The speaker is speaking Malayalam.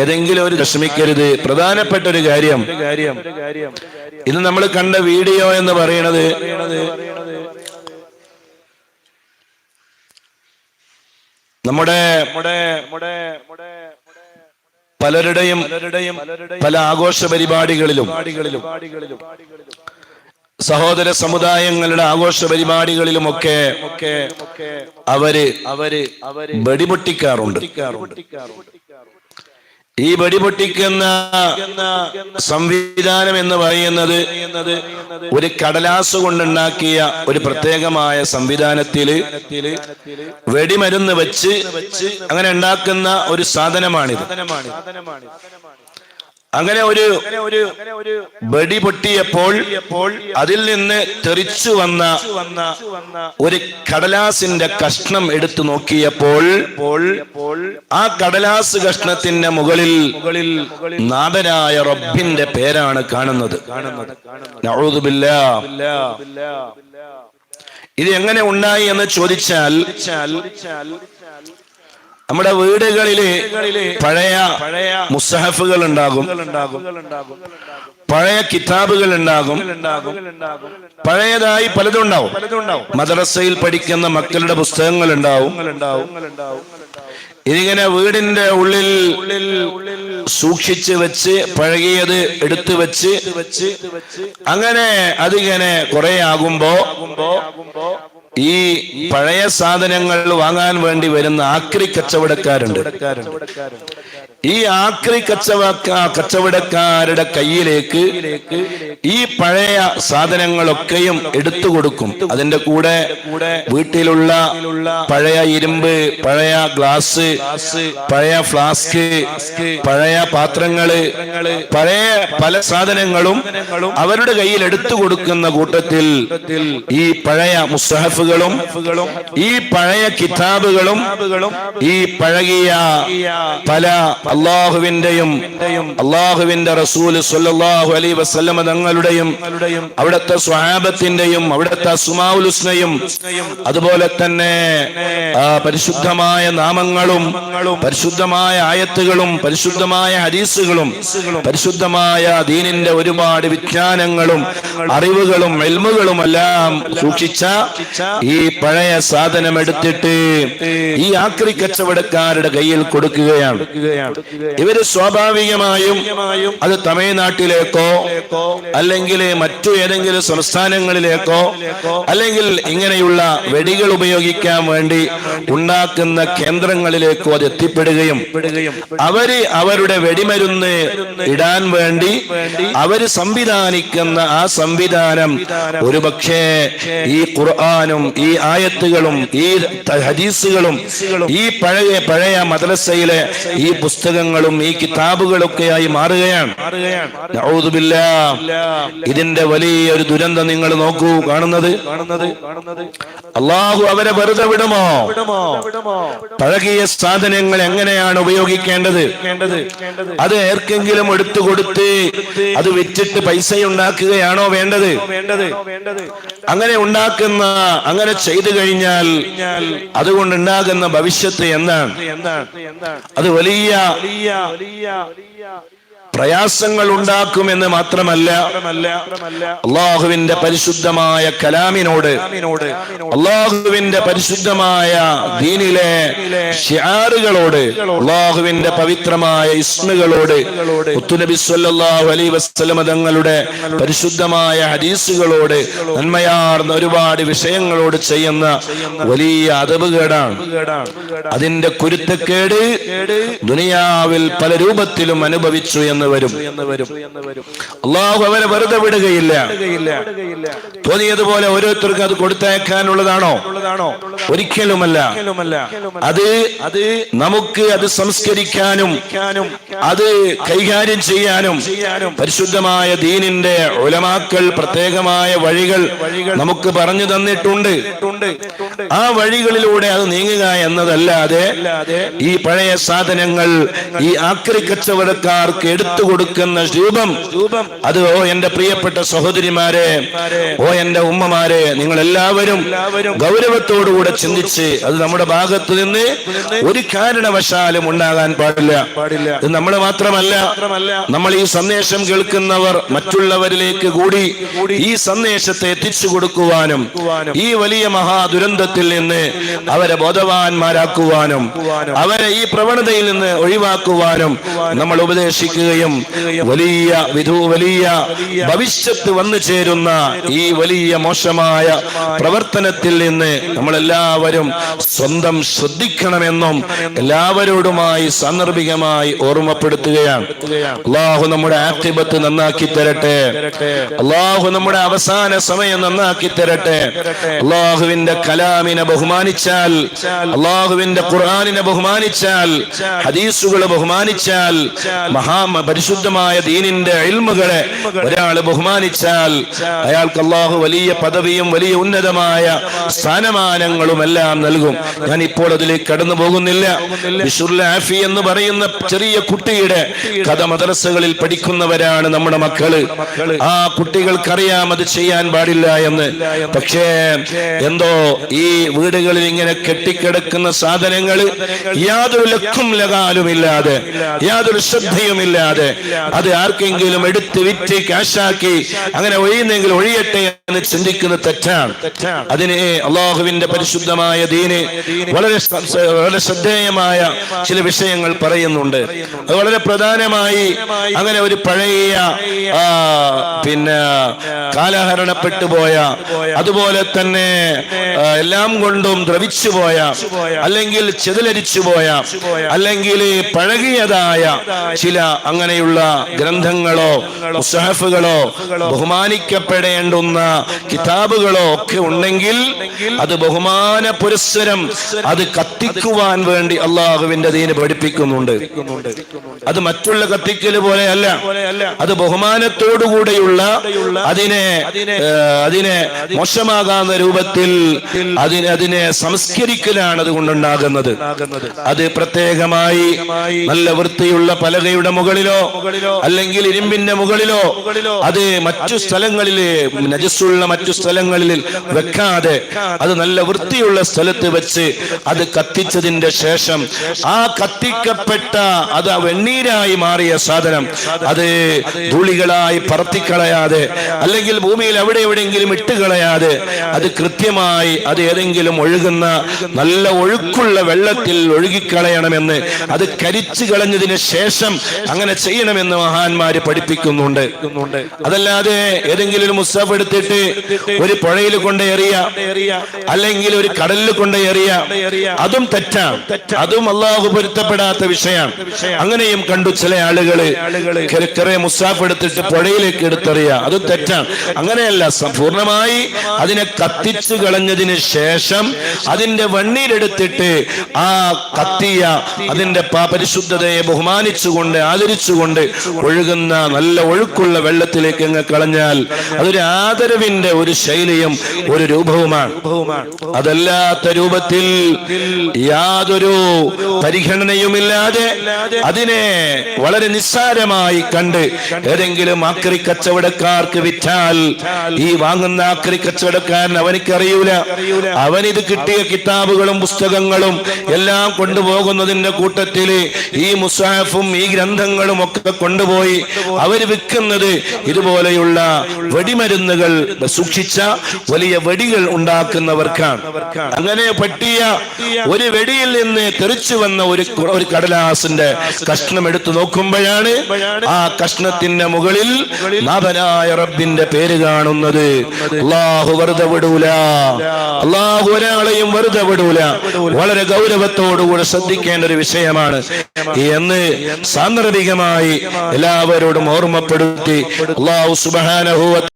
ഏതെങ്കിലും ഒരു വിഷമിക്കരുത്. പ്രധാനപ്പെട്ട ഒരു കാര്യം. ഇന്ന് നമ്മൾ കണ്ട വീഡിയോ എന്ന് പറയുന്നത് നമ്മുടെ പലരുടെയും പല ആഘോഷ പരിപാടികളിലും സഹോദര സമുദായങ്ങളുടെ ആഘോഷ പരിപാടികളിലുമൊക്കെ അവർ അവർ അവർ വെടിപൊട്ടിക്കാറുണ്ട്. ഈ വെടിപൊട്ടിക്കുന്ന സംവിധാനം എന്ന് പറയുന്നത് ഒരു കടലാസ് കൊണ്ടുണ്ടാക്കിയ ഒരു പ്രത്യേകമായ സംവിധാനത്തിൽ വെടിമരുന്ന് വെച്ച് അങ്ങനെ ഉണ്ടാക്കുന്ന ഒരു സാധനമാണിത്. അങ്ങനെ ഒരു വെടി പൊട്ടിയപ്പോൾ അതിൽ നിന്ന് തെറിച്ചു വന്ന ഒരു കടലാസിന്റെ കഷ്ണം എടുത്തു നോക്കിയപ്പോൾ ആ കടലാസ് കഷ്ണത്തിന്റെ മുകളിൽ നാഥനായ റബ്ബിന്റെ പേരാണ് കാണുന്നത്. ഇത് എങ്ങനെ ഉണ്ടായി എന്ന് ചോദിച്ചാൽ നമ്മുടെ വീടുകളിൽ പഴയ മുസ്ഹഫുകൾ മുസഹഫുകൾ ഉണ്ടാകും പഴയ കിതാബുകൾ ഉണ്ടാകും പഴയതായി പലതും ഉണ്ടാവും മദ്രസയിൽ പഠിക്കുന്ന മക്കളുടെ പുസ്തകങ്ങൾ ഉണ്ടാവും ഇതിങ്ങനെ വീടിന്റെ ഉള്ളിൽ സൂക്ഷിച്ച് വെച്ച് പഴകിയത് എടുത്തു വെച്ച് അങ്ങനെ അതിങ്ങനെ കുറെ ആകുമ്പോ ഈ പഴയ സാധനങ്ങൾ വാങ്ങാൻ വേണ്ടി വരുന്ന ആക്രി കച്ചവടക്കാരുണ്ട്. ഈ ആക്രി കച്ചവ കച്ചവടക്കാരുടെ കയ്യിലേക്ക് ഈ പഴയ സാധനങ്ങളൊക്കെയും എടുത്തു കൊടുക്കും. അതിന്റെ കൂടെ വീട്ടിലുള്ള പഴയ ഇരുമ്പ് പഴയ ഗ്ലാസ് പഴയ ഫ്ലാസ്ക് പഴയ പാത്രങ്ങൾ പഴയ പല സാധനങ്ങളും അവരുടെ കയ്യിൽ എടുത്തു കൊടുക്കുന്ന കൂട്ടത്തിൽ ഈ പഴയ മുസ്തഹഫുകളും ഈ പഴയ കിതാബുകളും ഈ പഴകിയ പല അള്ളാഹുവിന്റെയും അള്ളാഹുവിന്റെ റസൂൽ സല്ലല്ലാഹു അലൈഹി വസ്ലമ തങ്ങളുടെയും അവിടുത്തെ സ്വഹാബത്തിന്റെയും അവിടുത്തെ സുമാവുലുസ്നയും അതുപോലെ തന്നെ പരിശുദ്ധമായ നാമങ്ങളും പരിശുദ്ധമായ ആയത്തുകളും പരിശുദ്ധമായ ഹദീസുകളും പരിശുദ്ധമായ ദീനിന്റെ ഒരുപാട് വിജ്ഞാനങ്ങളും അറിവുകളും എൽമുകളും എല്ലാം സൂക്ഷിച്ച ഈ പഴയ സാധനം എടുത്തിട്ട് ഈ ആക്രി കച്ചവടക്കാരുടെ കയ്യിൽ കൊടുക്കുകയാണ്. ഇവർ സ്വാഭാവികമായും അത് തമിഴ്നാട്ടിലേക്കോ അല്ലെങ്കിൽ മറ്റു ഏതെങ്കിലും സംസ്ഥാനങ്ങളിലേക്കോ അല്ലെങ്കിൽ ഇങ്ങനെയുള്ള വെടികൾ ഉപയോഗിക്കാൻ വേണ്ടി ഉണ്ടാക്കുന്ന കേന്ദ്രങ്ങളിലേക്കോ അത് എത്തിപ്പെടുകയും അവർ അവരുടെ വെടിമരുന്ന് ഇടാൻ വേണ്ടി അവർ സംവിധാനിക്കുന്ന ആ സംവിധാനം ഒരുപക്ഷേ ഈ ഖുർആാനും ഈ ആയത്തുകളും ഈ ഹദീസുകളും ഈ പഴയ പഴയ മദ്രസയിലെ ഈ പുസ്തകങ്ങളും ഈ കിതാബുകളൊക്കെയായി മാറുകയാണ്. ഇതിന്റെ വലിയൊരു ദുരന്തം നിങ്ങൾ നോക്കൂ കാണുന്നത് അള്ളാഹു അവരെ വെറുതെ വിടുമോ? പഴകിയ സാധനങ്ങൾ എങ്ങനെയാണ് ഉപയോഗിക്കേണ്ടത്? അത് ആർക്കെങ്കിലും എടുത്തു കൊടുത്ത് അത് വിറ്റിട്ട് പൈസ ഉണ്ടാക്കുകയാണോ വേണ്ടത്? അങ്ങനെ ഉണ്ടാക്കുന്ന അങ്ങനെ ചെയ്തു കഴിഞ്ഞാൽ അതുകൊണ്ട് ഉണ്ടാകുന്ന ഭവിഷ്യത്ത് എന്താണ്? അത് വലിയ പ്രയാസങ്ങൾ ഉണ്ടാക്കുമെന്ന് മാത്രമല്ല അള്ളാഹുവിന്റെ പരിശുദ്ധമായ കലാമിനോട് അള്ളാഹുവിന്റെ പരിശുദ്ധമായ ദീനിലെ ഷിയാറുകളോട് അള്ളാഹുവിന്റെ പവിത്രമായ ഇസ്മുകളോട് മുത്തുനബി സല്ലല്ലാഹു അലൈഹി വസല്ലമ തങ്ങളുടെ പരിശുദ്ധമായ ഹദീസുകളോട് നന്മയാർന്ന ഒരുപാട് വിഷയങ്ങളോട് ചെയ്യുന്ന വലിയ അതവുകേടാണ്. അതിന്റെ കുരുത്തക്കേട് ദുനിയാവിൽ പല രൂപത്തിലും അനുഭവിച്ചു എന്ന് വരും. അള്ളാഹു അവരെ വെറുതെ വിടുകയില്ല. തോന്നിയതുപോലെ ഓരോരുത്തർക്കും അത് കൊടുത്തയക്കാനുള്ളതാണോ? ഒരിക്കലുമല്ല. അത് അത് നമുക്ക് അത് സംസ്കരിക്കാനും അത് കൈകാര്യം ചെയ്യാനും പരിശുദ്ധമായ ദീനിന്റെ ഉലമാക്കൾ പ്രത്യേകമായ വഴികൾ നമുക്ക് പറഞ്ഞു തന്നിട്ടുണ്ട്. ആ വഴികളിലൂടെ അത് നീങ്ങുക എന്നതല്ലാതെ ഈ പഴയ സാധനങ്ങൾ ഈ ആക്രി കച്ചവടക്കാർക്ക് എടുത്തു കൊടുക്കുന്ന രൂപം അത് ഓ എന്റെ പ്രിയപ്പെട്ട സഹോദരിമാരെ ഓ എന്റെ ഉമ്മമാരെ നിങ്ങൾ എല്ലാവരും ഗൗരവത്തോടുകൂടെ ചിന്തിച്ച് അത് നമ്മുടെ ഭാഗത്ത് നിന്ന് ഒരു കാരണവശാലും ഉണ്ടാകാൻ പാടില്ല. പാടില്ല. ഇത് നമ്മൾ മാത്രമല്ല നമ്മൾ ഈ സന്ദേശം കേൾക്കുന്നവർ മറ്റുള്ളവരിലേക്ക് കൂടി ഈ സന്ദേശത്തെ എത്തിച്ചു കൊടുക്കുവാനും ഈ വലിയ മഹാദുരന്തത്തിൽ നിന്ന് അവരെ ബോധവാന്മാരാക്കുവാനും അവരെ ഈ പ്രവണതയിൽ നിന്ന് ഒഴിവാക്കുവാനും നമ്മൾ ഉപദേശിക്കുകയും വലിയ വിധു വലിയ ഭവിഷ്യത്ത് വന്നു ചേരുന്ന ഈ വലിയ മോശമായ പ്രവർത്തനത്തിൽ നിന്ന് നമ്മളെല്ലാവരും സ്വന്തം ശ്രദ്ധിക്കണമെന്നും എല്ലാവരോടുമായി സാന്ദർഭികമായി ഓർമ്മപ്പെടുത്തുകയാണ്. അള്ളാഹു നമ്മുടെ ആക്തിപത്ത് നന്നാക്കി തരട്ടെ. അള്ളാഹു നമ്മുടെ അവസാന സമയം നന്നാക്കി തരട്ടെ. അള്ളാഹുവിന്റെ കലാമിനെ ബഹുമാനിച്ചാൽ അള്ളാഹുവിന്റെ ഖുർആാനിനെ ബഹുമാനിച്ചാൽ ഹദീസുകളെ ബഹുമാനിച്ചാൽ മഹാ പരിശുദ്ധമായ ദീനിന്റെ ഇൽമുകളെ ഒരാൾ ബഹുമാനിച്ചാൽ അയാൾക്ക് അള്ളാഹു വലിയ പദവിയും വലിയ ഉന്നതമായ സ്ഥാനമാനങ്ങളും എല്ലാം നൽകും. ഞാൻ ഇപ്പോൾ അതിലേക്ക് കടന്നു പോകുന്നില്ല. ആഫി എന്ന് പറയുന്ന ചെറിയ കുട്ടിയുടെ കഥ മദ്രസകളിൽ പഠിക്കുന്നവരാണ് നമ്മുടെ മക്കൾ. ആ കുട്ടികൾക്കറിയാം അത് ചെയ്യാൻ പാടില്ല എന്ന്. പക്ഷേ എന്തോ ഈ വീടുകളിൽ ഇങ്ങനെ കെട്ടിക്കിടക്കുന്ന സാധനങ്ങൾ യാതൊരു ലക്കും ലകാലുമില്ലാതെ യാതൊരു ശ്രദ്ധയുമില്ലാതെ അത് ആർക്കെങ്കിലും എടുത്ത് വിറ്റ് കാശാക്കി അങ്ങനെ ഒഴിയുന്നെങ്കിൽ ഒഴിയട്ടെ എന്ന് ചിന്തിക്കുന്നത് തെറ്റാണ്. അതിനെ അള്ളാഹുവിന്റെ പരിശുദ്ധമായ ദീന് വളരെ വളരെ ശ്രദ്ധേയമായ ചില വിഷയങ്ങൾ പറയുന്നുണ്ട്. അത് വളരെ പ്രധാനമായി അങ്ങനെ ഒരു പഴയ പിന്നെ കാലഹരണപ്പെട്ടു പോയ അതുപോലെ തന്നെ എല്ലാം കൊണ്ടും ദ്രവിച്ചു പോയ അല്ലെങ്കിൽ ചെതിലരിച്ചു പോയ അല്ലെങ്കിൽ പഴകിയതായ ചില അങ്ങനെയുള്ള ഗ്രന്ഥങ്ങളോ മുസഹഫുകളോ ബഹുമാനിക്കപ്പെടേണ്ടുന്ന കിതാബുകളോ ഒക്കെ ഉണ്ടെങ്കിൽ അത് ബഹുമാന പുരസ്സരം അത് കത്തിക്കുവാൻ വേണ്ടി അള്ളാഹുവിന്റെ ദീന് പഠിപ്പിക്കുന്നുണ്ട്. അത് മറ്റുള്ള കത്തിക്കൽ പോലെയല്ല. അത് ബഹുമാനത്തോടുകൂടെയുള്ള അതിനെ അതിനെ മോശമാകാവുന്ന രൂപത്തിൽ അതിനെ അതിനെ സംസ്കരിക്കലാണ് അതുകൊണ്ടുണ്ടാകുന്നത്. അത് പ്രത്യേകമായി നല്ല വൃത്തിയുള്ള പലകയുടെ മുകളിലോ അല്ലെങ്കിൽ ഇരുമ്പിന്റെ മുകളിലോ അത് മറ്റു സ്ഥലങ്ങളിൽ നജസ്സുള്ള മറ്റു സ്ഥലങ്ങളിൽ വെക്കാതെ അത് നല്ല വൃത്തിയുള്ള സ്ഥലത്ത് വെച്ച് അത് കത്തിച്ചതിന്റെ ശേഷം ആ കത്തിക്കപ്പെട്ട അത് വെണ്ണീരായി മാറിയ സാധനം അത് ധൂളികളായി പറത്തിക്കളയാതെ അല്ലെങ്കിൽ ഭൂമിയിൽ എവിടെ എവിടെയെങ്കിലും ഇട്ടുകളയാതെ അത് കൃത്യമായി അത് ഏതെങ്കിലും ഒഴുകുന്ന നല്ല ഒഴുക്കുള്ള വെള്ളത്തിൽ ഒഴുകിക്കളയണമെന്ന് അത് കരിച്ചു കളഞ്ഞതിന് ശേഷം അങ്ങനെ ചെയ്യണമെന്ന് മഹാന്മാര് പഠിപ്പിക്കുന്നുണ്ട്. അതല്ലാതെ ഏതെങ്കിലും ഒരു എടുത്തിട്ട് ഒരു പുഴയിൽ കൊണ്ടേറിയ അല്ലെങ്കിൽ ഒരു കടലിൽ കൊണ്ട് എറിയ അതും തെറ്റാണ് അതും അള്ളാഹു പൊരുത്തപ്പെടാത്ത വിഷയമാണ് അങ്ങനെയും കണ്ടു ചില ആളുകൾ കുറെ മുസാഫ് എടുത്തിട്ട് പുഴയിലേക്ക് എടുത്തെറിയ. അതും തെറ്റാണ് അങ്ങനെയല്ല പൂർണമായി അതിനെ കത്തിച്ചു കളഞ്ഞതിന് ശേഷം അതിന്റെ വണ്ണീരെടുത്തിട്ട് ആ കത്തിയ അതിന്റെ പാപരിശുദ്ധതയെ പരിശുദ്ധതയെ ബഹുമാനിച്ചുകൊണ്ട് ആദരിച്ചുകൊണ്ട് ഒഴുകുന്ന നല്ല ഒഴുക്കുള്ള വെള്ളത്തിലേക്ക് അങ്ങ് കളഞ്ഞാൽ അതൊരു ആദരവിന്റെ ഒരു ശൈലിയും ഒരു രൂപവുമാണ്. അതല്ലാത്ത രൂപത്തിൽ യാതൊരു പരിഗണനയുമില്ലാതെ അതിനെ വളരെ നിസ്സാരമായി കണ്ട് ഏതെങ്കിലും ആക്രി കച്ചവടക്കാർക്ക് വിറ്റാൽ ഈ വാങ്ങുന്ന ആക്രി കച്ചവടക്കാരൻ അവനിക്കറിയൂല. അവനിത് കിട്ടിയ കിതാബുകളും പുസ്തകങ്ങളും എല്ലാം കൊണ്ടുപോകുന്നതിന്റെ കൂട്ടത്തിൽ ഈ മുസാഫും ഈ ഗ്രന്ഥങ്ങളും ഒക്കെ കൊണ്ടുപോയി അവർ വിൽക്കുന്നത് ഇതുപോലെയുള്ള വെടിമരുന്നുകൾ സൂക്ഷിച്ച വലിയ വെടികൾ ഉണ്ടാക്കുന്നവർക്കാണ്. അങ്ങനെ പെട്ടിയ ഒരു വെടിയിൽ നിന്ന് തെറിച്ചു വന്ന ഒരു ഒരു കടലാസിന്റെ കഷ്ണം എടുത്തു നോക്കുമ്പോഴാണ് ആ കഷ്ണത്തിന്റെ മുകളിൽ നാഥനായ റബ്ബിന്റെ പേര് കാണുന്നത്. അള്ളാഹു വെറുതെ വിടൂല. അള്ളാഹു ഒരാളെയും വെറുതെ വിടൂല. വളരെ ഗൗരവത്തോടുകൂടെ ശ്രദ്ധിക്കേണ്ട ഒരു വിഷയമാണ്. എന്ന് സാന്ദർഭികമായി എല്ലാവരോടും ഓർമ്മപ്പെടുത്തി അള്ളാഹു സുബാനഹുവ